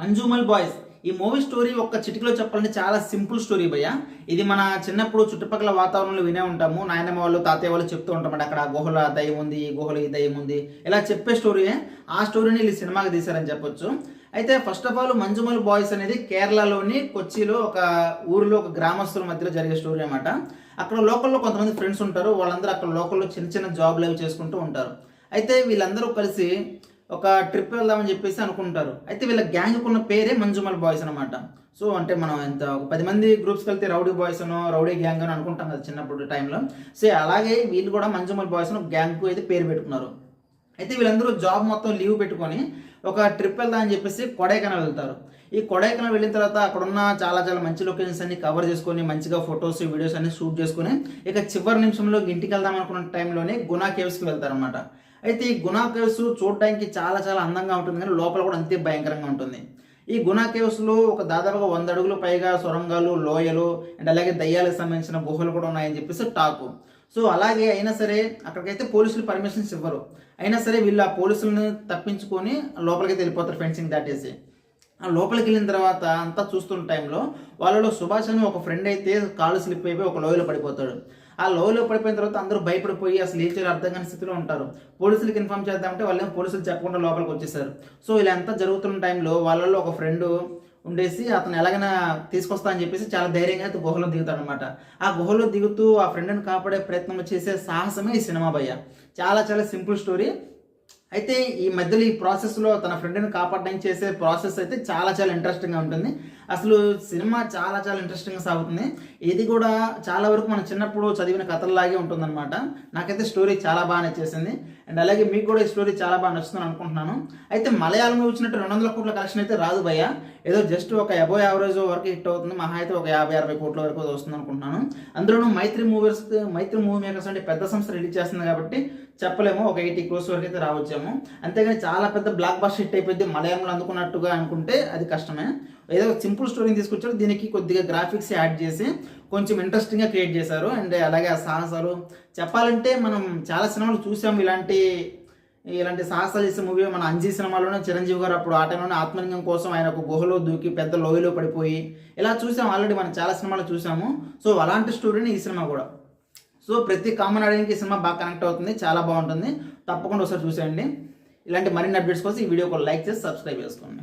Manjummel boys. ఈ movie story ఒక్క చిటికలో చెప్పాలంటే చాలా సింపుల్ స్టోరీ భయ్య. ఇది మన చిన్నప్పుడు చుట్టుపక్కల వాతావరణంలో వినే ఉంటాము. నాయనమ్మ వాళ్ళు తాతయ్య వాళ్ళు చెప్తూ ఉంటామంట అక్కడ గుహల దయ్యం ఉంది ఈ గుహలు ఈ దయ్యం ఉంది. ఇలా చెప్పే స్టోరీయే ఆ స్టోరీని వీళ్ళు సినిమాకి తీశారని చెప్పొచ్చు. అయితే first of all Manjummel boys అనేది కేరళలోని కొచ్చిలో ఒక ఊరిలో ఒక గ్రామస్తుల మధ్యలో జరిగే స్టోరీ అనమాట అక్కడ లోకల్లో కొంతమంది ఫ్రెండ్స్ ఉంటారు. వాళ్ళందరూ అక్కడ లోకల్లో చిన్న చిన్న జాబ్లు అవి చేసుకుంటూ ఉంటారు. అయితే వీళ్ళందరూ కలిసి ఒక ట్రిప్ వెళ్దామని చెప్పేసి అనుకుంటారు. అయితే వీళ్ళ గ్యాంగ్కి ఉన్న పేరే మంజుమల్ బాయ్స్ అనమాట సో అంటే మనం ఎంత ఒక పది మంది గ్రూప్స్కి వెళ్తే రౌడీ బాయ్స్ అనో రౌడీ గ్యాంగ్ అని అనుకుంటాం కదా చిన్నప్పుడు టైంలో సో అలాగే వీళ్ళు కూడా మంజుమల్ బాయ్స్ అని గ్యాంగ్కు అయితే పేరు పెట్టుకున్నారు. అయితే వీళ్ళందరూ జాబ్ మొత్తం లీవ్ పెట్టుకొని ఒక ట్రిప్ వెళ్దామని చెప్పేసి కొడైకెనాల్ వెళ్తారు. ఈ కొడైకెనాల్ వెళ్ళిన తర్వాత అక్కడ ఉన్న చాలా చాలా మంచి లొకేషన్స్ అన్ని కవర్ చేసుకొని మంచిగా ఫొటోస్ వీడియోస్ అన్ని షూట్ చేసుకొని ఇక చివరి నిమిషంలో ఇంటికి వెళ్దాం అనుకున్న టైంలోనే గునా కేవ్స్కి వెళ్తారనమాట అయితే ఈ గునా కేవ్స్ చూడడానికి చాలా చాలా అందంగా ఉంటుంది కానీ లోపల కూడా అంతే భయంకరంగా ఉంటుంది. ఈ గునా కేవ్స్లో ఒక దాదాపుగా వంద అడుగులు పైగా సొరంగాలు లోయలు అండ్ అలాగే దయ్యాలకు సంబంధించిన గుహలు కూడా ఉన్నాయని చెప్పేసి టాకు సో అలాగే అయినా సరే అక్కడికైతే పోలీసులు పర్మిషన్స్ ఇవ్వరు. అయినా సరే వీళ్ళు ఆ పోలీసులను తప్పించుకొని లోపలికి వెళ్ళిపోతారు ఫెన్సింగ్ దాటేసి. ఆ లోపలికి వెళ్ళిన తర్వాత అంతా చూస్తున్న టైంలో వాళ్ళలో సుభాష్ అని ఒక ఫ్రెండ్ అయితే కాలు స్లిప్ అయిపోయి ఒక లోయలో పడిపోతాడు. ఆ లవ్లో పడిపోయిన తర్వాత అందరూ భయపడిపోయి అసలు ఏం చేయాలో అర్థం కాని స్థితిలో ఉంటారు. పోలీసులకు ఇన్ఫార్మ్ చేద్దామంటే వాళ్ళు పోలీసులు చెప్పకుండా లోపలికి వచ్చేసారు. సో ఇలా అంతా జరుగుతున్న టైంలో వాళ్ళలో ఒక ఫ్రెండ్ ఉండేసి అతను ఎలాగైనా తీసుకొస్తా అని చెప్పేసి చాలా ధైర్యంగా అయితే గుహలో దిగుతాడు అనమాట ఆ గుహలో దిగుతూ ఆ ఫ్రెండ్ని కాపాడే ప్రయత్నం చేసే సాహసమే ఈ సినిమా భయ్య. చాలా చాలా సింపుల్ స్టోరీ. అయితే ఈ మధ్యలో ఈ ప్రాసెస్లో తన ఫ్రెండ్ని కాపాడడానికి చేసే ప్రాసెస్ అయితే చాలా చాలా ఇంట్రెస్టింగ్గా ఉంటుంది. అసలు సినిమా చాలా చాలా ఇంట్రెస్టింగ్గా సాగుతుంది. ఇది కూడా చాలా వరకు మనం చిన్నప్పుడు చదివిన కథల్లాగే ఉంటుందన్నమాట. నాకైతే స్టోరీ చాలా బాగా నచ్చేసింది. అండ్ అలాగే మీకు కూడా ఈ స్టోరీ చాలా బాగా నచ్చుతుంది అనుకుంటున్నాను. అయితే మలయాళంలో వచ్చినట్టు రెండు వందల కోట్ల కలెక్షన్ అయితే రాదు భయ్య. ఏదో జస్ట్ ఒక అబో యావరేజ్ వరకు హిట్ అవుతుంది. మహా అయితే ఒక యాభై అరవై కోట్ల వరకు వస్తుంది అనుకుంటున్నాను. అందులోనూ Mythri movies Mythri movie makers అంటే పెద్ద సంస్థ రిలీజ్ చేస్తుంది కాబట్టి చెప్పలేము. ఒక ఎయిటీ క్రోస్ వరకు అయితే రావచ్చు రావచ్చేమో అంతేగాని చాలా పెద్ద బ్లాక్ బస్ హిట్ అయిపోయింది. మలయాళంలో అందుకున్నట్టుగా అనుకుంటే అది కష్టమే. ఏదో సింపుల్ స్టోరీని తీసుకొచ్చారు. దీనికి కొద్దిగా గ్రాఫిక్స్ యాడ్ చేసి కొంచెం ఇంట్రెస్టింగ్గా క్రియేట్ చేశారు. అండ్ అలాగే ఆ సాహసాలు చెప్పాలంటే మనం చాలా సినిమాలు చూసాం ఇలాంటి ఇలాంటి సాహసాలు చేసే మూవీ మన అంజీ సినిమాలోనే చిరంజీవి గారు అప్పుడు ఆ టైంలోనే ఆత్మలింగం కోసం ఆయన ఒక గుహలో దూకి పెద్ద లోయలో పడిపోయి ఇలా చూసాం. ఆల్రెడీ మనం చాలా సినిమాలు చూసాము. సో అలాంటి స్టోరీని ఈ సినిమా కూడా. సో ప్రతి కామన్ ఆడియన్కి సినిమా బాగా కనెక్ట్ అవుతుంది చాలా బాగుంటుంది. తప్పకుండా ఒకసారి చూసేయండి. ఇలాంటి మరిన్ని అప్డేట్స్ కోసం ఈ వీడియోకి లైక్ చేసి సబ్స్క్రైబ్ చేసుకోండి.